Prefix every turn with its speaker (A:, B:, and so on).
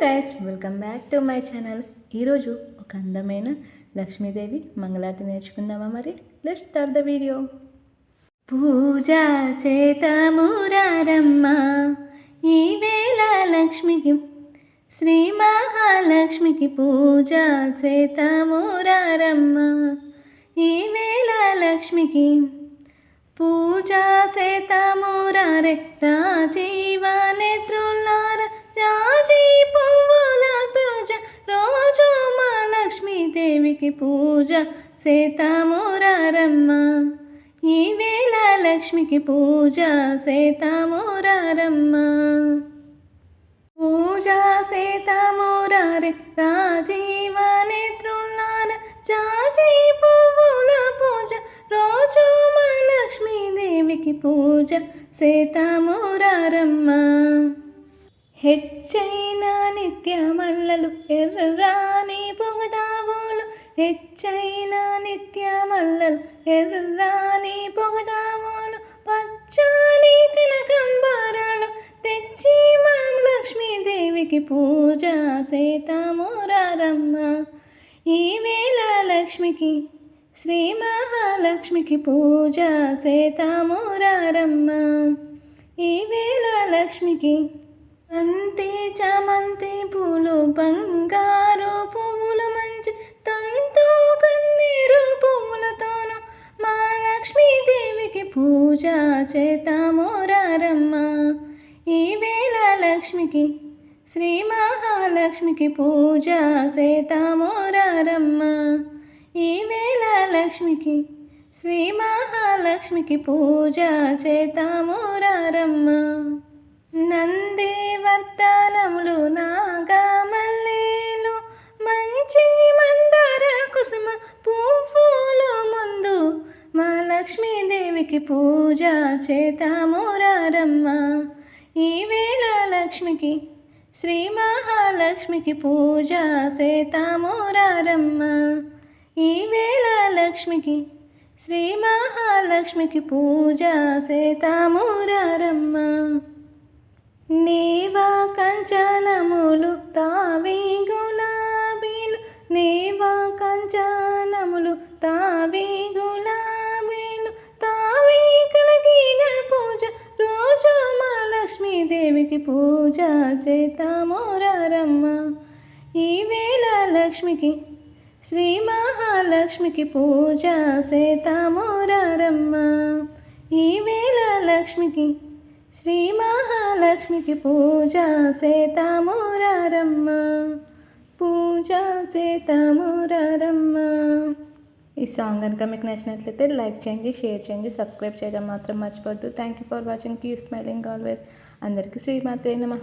A: Guys welcome back to my channel ఈరోజు ఒక అందమైన లక్ష్మీదేవి మంగళారతి నేర్చుకుందామా మరి? లెట్ స్టార్ట్ ద వీడియో పూజ చేతమురారమ్మ ఈ వేళ లక్ష్మికి శ్రీ మహాలక్ష్మికి పూజ చేతమురారమ్మ ఈ వేళ లక్ష్మికి పూజా సేతమురారే రాజీవ నేత్రులారా జాజి పువ్వుల పూజ రోజు మా లక్ష్మీదేవికి పూజ సీతామూరారమ్మ. ఈ వేళ లక్ష్మికి పూజ సీతామూరారమ్మ. పూజ సేతమురారే రాజీవ నేత్రులార జాజి పువ్వుల పూజ రోజు మా లక్ష్మీదేవికి పూజ సీతామూరారమ్మ. హెచ్చైన నిత్య మల్లలు ఎర్రాని పొగదావులు హెచ్చైన నిత్య మల్లలు ఎర్రాని పొగదావులు పచ్చాని కనకంబరాలు తెచ్చి మా లక్ష్మీదేవికి పూజ సేతామూరారమ్మ ఈ లక్ష్మికి శ్రీ మహాలక్ష్మికి పూజ సేతామూరారమ్మ ఈ వేళ లక్ష్మికి అంతే చామంతి పూలు బంగారు పువ్వుల మంచి తంతు కన్నీరు పువ్వులతోను మా లక్ష్మీదేవికి పూజ చేతామోరారమ్మ ఈ వేళ లక్ష్మికి శ్రీ మహాలక్ష్మికి పూజ చేతామోరారమ్మ ఈ వేళ లక్ష్మికి శ్రీ మహాలక్ష్మికి పూజ చేతామోరారమ్మ వర్తనములు నాగా మల్లేలు మంచి మందార కుసుమ పూల ముందు మా లక్ష్మీదేవికి పూజ చేతామోరారమ్మ ఈ లక్ష్మికి శ్రీ మహాలక్ష్మికి పూజ సేతామోరారమ్మ ఈ లక్ష్మికి శ్రీ మహాలక్ష్మికి పూజ సేతామోరారమ్మ నీ కంచనములు తావి గులాబీలు నేవా కంచనములు తావి గులాబీలు తావి కలిగిన పూజ రోజు మా లక్ష్మీదేవికి పూజ చేతామోరారమ్మ ఈ వేళ లక్ష్మికి శ్రీ మహాలక్ష్మికి పూజ చేతామోరారమ్మ ఈ వేళ లక్ష్మికి శ్రీ లక్ష్మికి పూజ సేతామోరారమ్మ. పూజ సేతామోరారమ్మ. ఈ సాంగ్ కనుక మీకు నచ్చినట్లయితే లైక్ చేయండి షేర్ చేయండి సబ్స్క్రైబ్ చేయడం మాత్రం మర్చిపోవద్దు. Thank you for watching keep smiling always అందరికీ శ్రీమాత్రే నమ.